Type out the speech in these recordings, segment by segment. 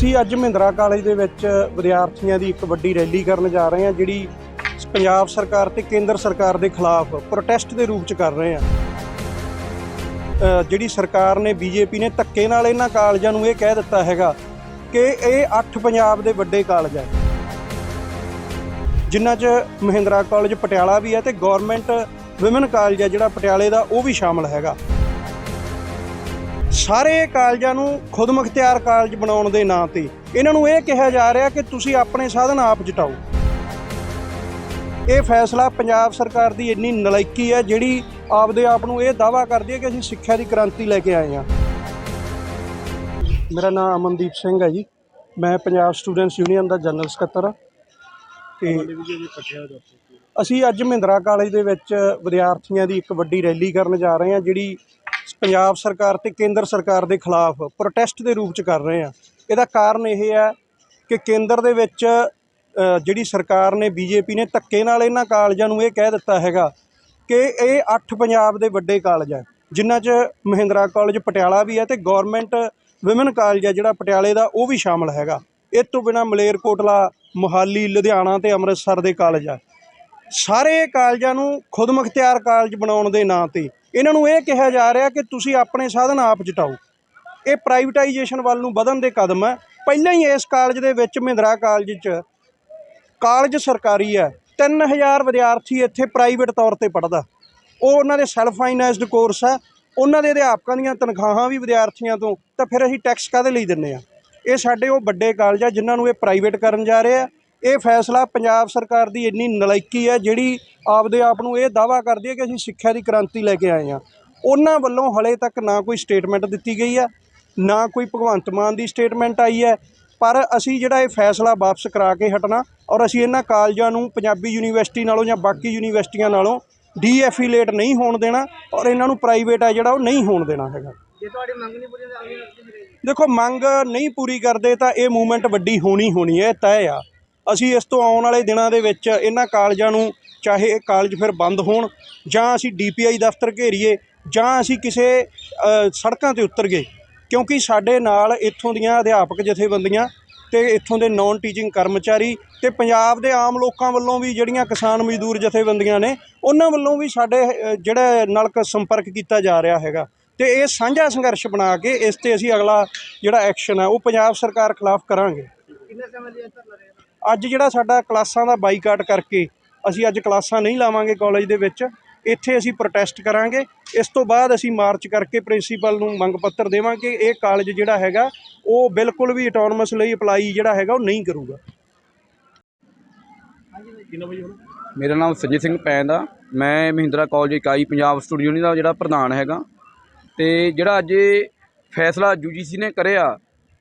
ਅਸੀਂ ਅੱਜ ਮਹਿੰਦਰਾ ਕਾਲਜ ਦੇ ਵਿੱਚ ਵਿਦਿਆਰਥੀਆਂ ਦੀ ਇੱਕ ਵੱਡੀ ਰੈਲੀ ਕਰਨ ਜਾ ਰਹੇ ਹਾਂ, ਜਿਹੜੀ ਪੰਜਾਬ ਸਰਕਾਰ ਤੇ ਕੇਂਦਰ ਸਰਕਾਰ ਦੇ ਖਿਲਾਫ ਪ੍ਰੋਟੈਸਟ ਦੇ ਰੂਪ ਚ ਕਰ ਰਹੇ ਹਾਂ। ਜਿਹੜੀ ਸਰਕਾਰ ਨੇ ਬੀਜੇਪੀ ਨੇ ਧੱਕੇ ਨਾਲ ਇਹਨਾਂ ਕਾਲਜਾਂ ਨੂੰ ਇਹ ਕਹਿ ਦਿੱਤਾ ਹੈਗਾ ਕਿ ਇਹ ਅੱਠ ਪੰਜਾਬ ਦੇ ਵੱਡੇ ਕਾਲਜ ਹੈ ਜਿਨ੍ਹਾਂ 'ਚ ਮਹਿੰਦਰਾ ਕਾਲਜ ਪਟਿਆਲਾ ਵੀ ਹੈ ਤੇ ਗਵਰਨਮੈਂਟ ਵਿਮਨ ਕਾਲਜ ਹੈ ਜਿਹੜਾ ਪਟਿਆਲੇ ਦਾ ਉਹ ਵੀ ਸ਼ਾਮਲ ਹੈਗਾ। ਸਾਰੇ ਕਾਲਜਾਂ ਨੂੰ ਖੁਦਮੁਖਤਿਆਰ ਕਾਲਜ ਬਣਾਉਣ ਦੇ ਨਾਂ ਤੇ ਇਹਨਾਂ ਨੂੰ ਇਹ ਕਿਹਾ ਜਾ ਰਿਹਾ ਕਿ ਤੁਸੀਂ ਆਪਣੇ ਸਾਧਨ ਆਪ ਜਟਾਓ। ਇਹ ਫੈਸਲਾ ਪੰਜਾਬ ਸਰਕਾਰ ਦੀ ਇੰਨੀ ਨਲਾਇਕੀ ਹੈ ਜਿਹੜੀ ਆਪਦੇ ਆਪ ਨੂੰ ਇਹ ਦਾਵਾ ਕਰਦੀ ਹੈ ਕਿ ਅਸੀਂ ਸਿੱਖਿਆ ਦੀ ਕ੍ਰਾਂਤੀ ਲੈ ਕੇ ਆਏ ਹਾਂ। ਮੇਰਾ ਨਾਮ ਅਮਨਦੀਪ ਸਿੰਘ ਹੈ ਜੀ। ਮੈਂ ਪੰਜਾਬ ਸਟੂਡੈਂਟਸ ਯੂਨੀਅਨ ਦਾ ਜਨਰਲ ਸਕੱਤਰ ਹਾਂ। ਤੇ ਅਸੀਂ ਅੱਜ ਮਹਿੰਦਰਾ ਕਾਲਜ ਦੇ ਵਿੱਚ ਵਿਦਿਆਰਥੀਆਂ ਦੀ ਇੱਕ ਵੱਡੀ ਰੈਲੀ ਕਰਨ ਜਾ ਰਹੇ ਹਾਂ, ਜਿਹੜੀ ਪੰਜਾਬ ਸਰਕਾਰ ਤੇ ਕੇਂਦਰ ਸਰਕਾਰ ਦੇ ਖਿਲਾਫ ਪ੍ਰੋਟੈਸਟ ਦੇ ਰੂਪ ਚ ਕਰ ਰਹੇ ਹਾਂ ਇਹਦਾ ਕਾਰਨ ਇਹ ਹੈ ਕਿ ਕੇਂਦਰ ਦੇ ਵਿੱਚ ਜਿਹੜੀ ਸਰਕਾਰ ਨੇ ਬੀਜੇਪੀ ਨੇ ਧੱਕੇ ਨਾਲ ਇਹਨਾਂ ਕਾਲਜਾਂ ਨੂੰ ਇਹ ਕਹਿ ਦਿੱਤਾ ਹੈਗਾ ਕਿ ਇਹ ਅੱਠ ਪੰਜਾਬ ਦੇ ਵੱਡੇ ਕਾਲਜ ਹੈ ਜਿਨ੍ਹਾਂ 'ਚ ਮਹਿੰਦਰਾ ਕਾਲਜ ਪਟਿਆਲਾ ਵੀ ਹੈ ਤੇ ਗਵਰਨਮੈਂਟ ਵਿਮਨ ਕਾਲਜ ਹੈ ਜਿਹੜਾ ਪਟਿਆਲੇ ਦਾ ਉਹ ਵੀ ਸ਼ਾਮਲ ਹੈਗਾ। ਇਹ ਤੋਂ ਬਿਨਾ ਮਲੇਰਕੋਟਲਾ, ਮੁਹਾਲੀ, ਲੁਧਿਆਣਾ ਤੇ ਅੰਮ੍ਰਿਤਸਰ ਦੇ ਕਾਲਜ ਆ। ਸਾਰੇ ਕਾਲਜਾਂ ਨੂੰ ਖੁਦਮੁਖਤਿਆਰ ਕਾਲਜ ਬਣਾਉਣ ਦੇ ਨਾਂ ਤੇ ਇਹਨਾਂ ਨੂੰ ਇਹ ਕਿਹਾ ਜਾ ਰਿਹਾ ਕਿ ਤੁਸੀਂ ਆਪਣੇ ਸਾਧਨ ਆਪ ਜਟਾਓ ਇਹ ਪ੍ਰਾਈਵੇਟਾਈਜੇਸ਼ਨ ਵੱਲ ਨੂੰ ਵਧਣ ਦੇ ਕਦਮ ਹੈ। ਪਹਿਲਾਂ ਹੀ ਇਸ ਕਾਲਜ ਦੇ ਵਿੱਚ ਮਹਿੰਦਰਾ ਕਾਲਜ 'ਚ ਕਾਲਜ ਸਰਕਾਰੀ ਹੈ। 3000 ਵਿਦਿਆਰਥੀ ਇੱਥੇ ਪ੍ਰਾਈਵੇਟ ਤੌਰ ਤੇ ਪੜ੍ਹਦਾ। ਉਹ ਉਹਨਾਂ ਦੇ ਸੈਲਫ ਫਾਈਨੈਂਸਡ ਕੋਰਸ ਹੈ। ਉਹਨਾਂ ਦੇ ਅਧਿਆਪਕਾਂ ਦੀਆਂ ਤਨਖਾਹਾਂ ਵੀ ਵਿਦਿਆਰਥੀਆਂ ਤੋਂ। ਤਾਂ ਫਿਰ ਅਸੀਂ ਟੈਕਸ ਕਾਹਦੇ ਲਈ ਦਿੰਨੇ ਆ ਇਹ ਸਾਡੇ ਉਹ ਵੱਡੇ ਕਾਲਜ ਆ ਜਿਨ੍ਹਾਂ ਨੂੰ ਇਹ ਪ੍ਰਾਈਵੇਟ ਕਰਨ ਜਾ ਰਹੇ ਆ। ਇਹ ਫੈਸਲਾ ਪੰਜਾਬ ਸਰਕਾਰ ਦੀ ਇੰਨੀ ਨਲਾਇਕੀ ਹੈ ਜਿਹੜੀ ਆਪਦੇ ਆਪ ਨੂੰ ਇਹ ਦਾਵਾ ਕਰਦੀ ਹੈ ਕਿ ਅਸੀਂ ਸਿੱਖਿਆ ਦੀ ਕ੍ਰਾਂਤੀ ਲੈ ਕੇ ਆਏ ਹਾਂ। ਉਹਨਾਂ ਵੱਲੋਂ ਹਲੇ ਤੱਕ ਨਾ ਕੋਈ ਸਟੇਟਮੈਂਟ ਦਿੱਤੀ ਗਈ ਹੈ ਨਾ ਕੋਈ ਭਗਵੰਤ ਮਾਨ ਦੀ ਸਟੇਟਮੈਂਟ ਆਈ ਹੈ ਪਰ ਅਸੀਂ ਜਿਹੜਾ ਇਹ ਫੈਸਲਾ ਵਾਪਸ ਕਰਾ ਕੇ ਹਟਣਾ ਔਰ ਅਸੀਂ ਇਹਨਾਂ ਕਾਲਜਾਂ ਨੂੰ ਪੰਜਾਬੀ ਯੂਨੀਵਰਸਿਟੀ ਨਾਲੋਂ ਜਾਂ ਬਾਕੀ ਯੂਨੀਵਰਸਿਟੀਆਂ ਨਾਲੋਂ ਡੀਐਫੀਲੇਟ ਨਹੀਂ ਹੋਣ ਦੇਣਾ ਔਰ ਇਹਨਾਂ ਨੂੰ ਪ੍ਰਾਈਵੇਟ ਹੈ ਜਿਹੜਾ ਉਹ ਨਹੀਂ ਹੋਣ ਦੇਣਾ ਹੈਗਾ। ਜੇ ਤੁਹਾਡੀ ਮੰਗ ਨਹੀਂ ਪੂਰੀ ਤਾਂ ਅਗਲੀ ਨੌਕਰੀ ਮਿਲੇਗੀ ਦੇਖੋ ਮੰਗ ਨਹੀਂ ਪੂਰੀ ਕਰਦੇ ਤਾਂ ਇਹ ਮੂਵਮੈਂਟ ਵੱਡੀ ਹੋਣੀ ਹੋਣੀ ਹੈ ਤੈਅ ਆ। ਅਸੀਂ ਇਸ ਤੋਂ ਆਉਣ ਵਾਲੇ ਦਿਨਾਂ ਦੇ ਵਿੱਚ ਇਹਨਾਂ ਕਾਲਜਾਂ ਨੂੰ, ਚਾਹੇ ਇਹ ਕਾਲਜ ਫਿਰ ਬੰਦ ਹੋਣ, ਜਾਂ ਅਸੀਂ ਡੀਪੀਆਈ ਦਫ਼ਤਰ ਘੇਰੀਏ, ਜਾਂ ਅਸੀਂ ਕਿਸੇ ਸੜਕਾਂ ਤੇ ਉਤਰ ਗਏ ਕਿਉਂਕਿ ਸਾਡੇ ਨਾਲ ਇੱਥੋਂ ਦੀਆਂ ਅਧਿਆਪਕ ਜਥੇਬੰਦੀਆਂ ਤੇ ਇੱਥੋਂ ਦੇ ਨਾਨ ਟੀਚਿੰਗ ਕਰਮਚਾਰੀ ਤੇ ਪੰਜਾਬ ਦੇ ਆਮ ਲੋਕਾਂ ਵੱਲੋਂ ਵੀ ਜਿਹੜੀਆਂ ਕਿਸਾਨ ਮਜ਼ਦੂਰ ਜਥੇਬੰਦੀਆਂ ਨੇ, ਉਹਨਾਂ ਵੱਲੋਂ ਵੀ ਸਾਡੇ ਜਿਹੜਾ ਨਾਲ ਕ- ਸੰਪਰਕ ਕੀਤਾ ਜਾ ਰਿਹਾ ਹੈਗਾ। ਤੇ ਇਹ ਸਾਂਝਾ ਸੰਘਰਸ਼ ਬਣਾ ਕੇ ਇਸ ਤੇ ਅਸੀਂ ਅਗਲਾ ਜਿਹੜਾ ਐਕਸ਼ਨ ਹੈ, ਉਹ ਪੰਜਾਬ ਸਰਕਾਰ ਖਿਲਾਫ ਕਰਾਂਗੇ। ਕਿੰਨੇ ਸਮੇਂ ਲਈ ਧਰਨਾ ਅੱਜ ਜਿਹੜਾ ਸਾਡਾ ਕਲਾਸਾਂ ਦਾ ਬਾਈਕਾਟ ਕਰਕੇ ਅਸੀਂ ਅੱਜ ਕਲਾਸਾਂ ਨਹੀਂ ਲਾਵਾਂਗੇ ਕਾਲਜ ਦੇ ਵਿੱਚ ਇੱਥੇ ਅਸੀਂ ਪ੍ਰੋਟੈਸਟ ਕਰਾਂਗੇ। ਇਸ ਤੋਂ ਬਾਅਦ ਅਸੀਂ ਮਾਰਚ ਕਰਕੇ ਪ੍ਰਿੰਸੀਪਲ ਨੂੰ ਮੰਗ ਪੱਤਰ ਦੇਵਾਂਗੇ। ਇਹ ਕਾਲਜ ਜਿਹੜਾ ਹੈਗਾ ਉਹ ਬਿਲਕੁਲ ਵੀ ਆਟੋਨਮਸ ਲਈ ਅਪਲਾਈ ਜਿਹੜਾ ਹੈਗਾ ਉਹ ਨਹੀਂ ਕਰੂਗਾ। ਮੇਰਾ ਨਾਮ ਸੰਜੀਤ ਸਿੰਘ ਪੈਂਦ ਆ। ਮੈਂ ਮਹਿੰਦਰਾ ਕਾਲਜ ਇਕਾਈ ਪੰਜਾਬ ਸਟੂਡੈਂਟ ਯੂਨੀਅਨ ਦਾ ਜਿਹੜਾ ਪ੍ਰਧਾਨ ਹੈਗਾ। ਤੇ ਜਿਹੜਾ ਅੱਜ ਇਹ ਫੈਸਲਾ ਯੂਜੀਸੀ ਨੇ ਕਰਿਆ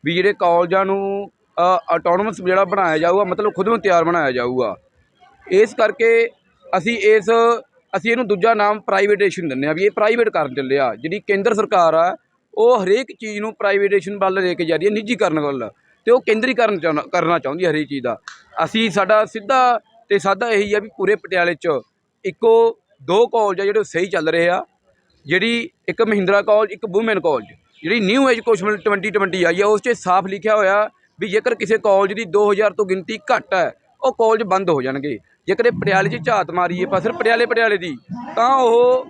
ਵੀ ਜਿਹੜੇ ਕਾਲਜਾਂ ਨੂੰ ਆਟੋਨੋਮਸ ਜਿਹੜਾ ਬਣਾਇਆ ਜਾਊਗਾ, ਮਤਲਬ ਖੁਦ ਨੂੰ ਤਿਆਰ ਬਣਾਇਆ ਜਾਊਗਾ। ਇਸ ਕਰਕੇ ਅਸੀਂ ਇਸ, ਅਸੀਂ ਇਹਨੂੰ ਦੂਜਾ ਨਾਮ ਪ੍ਰਾਈਵੇਟੇਸ਼ਨ ਦਿੰਦੇ ਆ ਵੀ ਇਹ ਪ੍ਰਾਈਵੇਟ ਕਰਨ ਚੱਲਿਆ ਜਿਹੜੀ ਕੇਂਦਰ ਸਰਕਾਰ ਆ, ਉਹ ਹਰੇਕ ਚੀਜ਼ ਨੂੰ ਪ੍ਰਾਈਵੇਟੇਸ਼ਨ ਵੱਲ ਲੈ ਕੇ ਜਾ ਰਹੀ ਹੈ, ਨਿੱਜੀਕਰਨ ਵੱਲ। ਤੇ ਉਹ ਕੇਂਦਰੀਕਰਨ ਚਾਹੁੰਦਾ- ਕਰਨਾ ਚਾਹੁੰਦੀ ਹੈ ਹਰੇਕ ਚੀਜ਼ ਦਾ। ਅਸੀਂ ਸਾਡਾ ਸਿੱਧਾ ਤੇ ਸਾਦਾ ਇਹੀ ਆ ਵੀ ਪੂਰੇ ਪਟਿਆਲੇ 'ਚ ਇੱਕੋ ਦੋ ਕਾਲਜ ਆ ਜਿਹੜੇ ਸਹੀ ਚੱਲ ਰਹੇ ਆ। ਜਿਹੜੀ ਇੱਕ ਮਹਿੰਦਰਾ ਕਾਲਜ ਇੱਕ ਵੂਮਨ ਕਾਲਜ ਜਿਹੜੀ ਨਿਊ ਐਜੂਕੇਸ਼ਨ 2020 ਆਈ ਆ, ਉਸ 'ਚ ਸਾਫ਼ ਲਿਖਿਆ ਹੋਇਆ ਵੀ ਜੇਕਰ ਕਿਸੇ ਕਾਲਜ ਦੀ 2000 ਤੋਂ ਗਿਣਤੀ ਘੱਟ ਹੈ, ਉਹ ਕਾਲਜ ਬੰਦ ਹੋ ਜਾਣਗੇ। ਜੇਕਰ ਇਹ ਪਟਿਆਲੇ 'ਚ ਝਾਤ ਮਾਰੀਏ ਪਰ ਸਿਰਫ ਪਟਿਆਲੇ ਪਟਿਆਲੇ ਦੀ। ਤਾਂ ਉਹ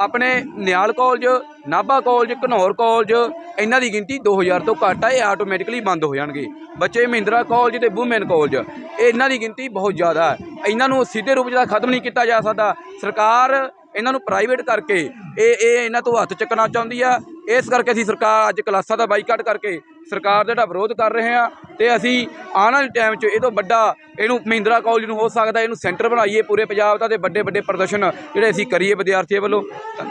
ਆਪਣੇ ਨਿਆਲ college Nabha college Ghanaur college ਇਹਨਾਂ ਦੀ ਗਿਣਤੀ 2000 ਤੋਂ ਘੱਟ ਹੈ, ਇਹ ਆਟੋਮੈਟਿਕਲੀ ਬੰਦ ਹੋ ਜਾਣਗੇ। ਬੱਚੇ ਮਹਿੰਦਰਾ ਕਾਲਜ ਤੇ ਵੂਮੈਨ ਕਾਲਜ ਇਹ ਇਹਨਾਂ ਦੀ ਗਿਣਤੀ ਬਹੁਤ ਜ਼ਿਆਦਾ ਹੈ। ਇਹਨਾਂ ਨੂੰ ਸਿੱਧੇ ਰੂਪ 'ਚ ਤਾਂ ਖਤਮ ਨਹੀਂ ਕੀਤਾ ਜਾ ਸਕਦਾ। ਸਰਕਾਰ ਇਹਨਾਂ ਨੂੰ ਪ੍ਰਾਈਵੇਟ ਕਰਕੇ ਇਹ ਇਹ ਇਹਨਾਂ ਤੋਂ ਹੱਥ ਚੱਕਣਾ ਚਾਹੁੰਦੀ ਆ। ਇਸ ਕਰਕੇ ਅਸੀਂ ਸਰਕਾਰ ਅੱਜ ਕਲਾਸਾਂ ਦਾ ਬਾਈਕਾਟ ਕਰਕੇ ਸਰਕਾਰ ਦਾ ਜਿਹੜਾ ਵਿਰੋਧ ਕਰ ਰਹੇ ਆ ਤੇ ਅਸੀਂ ਆਉਣ ਵਾਲੇ ਟਾਈਮ 'ਚ ਇਹ ਤੋਂ ਵੱਡਾ ਇਹਨੂੰ ਮਹਿੰਦਰਾ ਕਾਲਜ ਨੂੰ ਹੋ ਸਕਦਾ ਇਹਨੂੰ ਸੈਂਟਰ ਬਣਾਈਏ ਪੂਰੇ ਪੰਜਾਬ ਦਾ ਤੇ ਵੱਡੇ ਵੱਡੇ ਪ੍ਰਦਰਸ਼ਨ ਜਿਹੜੇ ਅਸੀਂ ਕਰੀਏ ਵਿਦਿਆਰਥੀਆਂ ਵੱਲੋਂ। ਧੰਨ-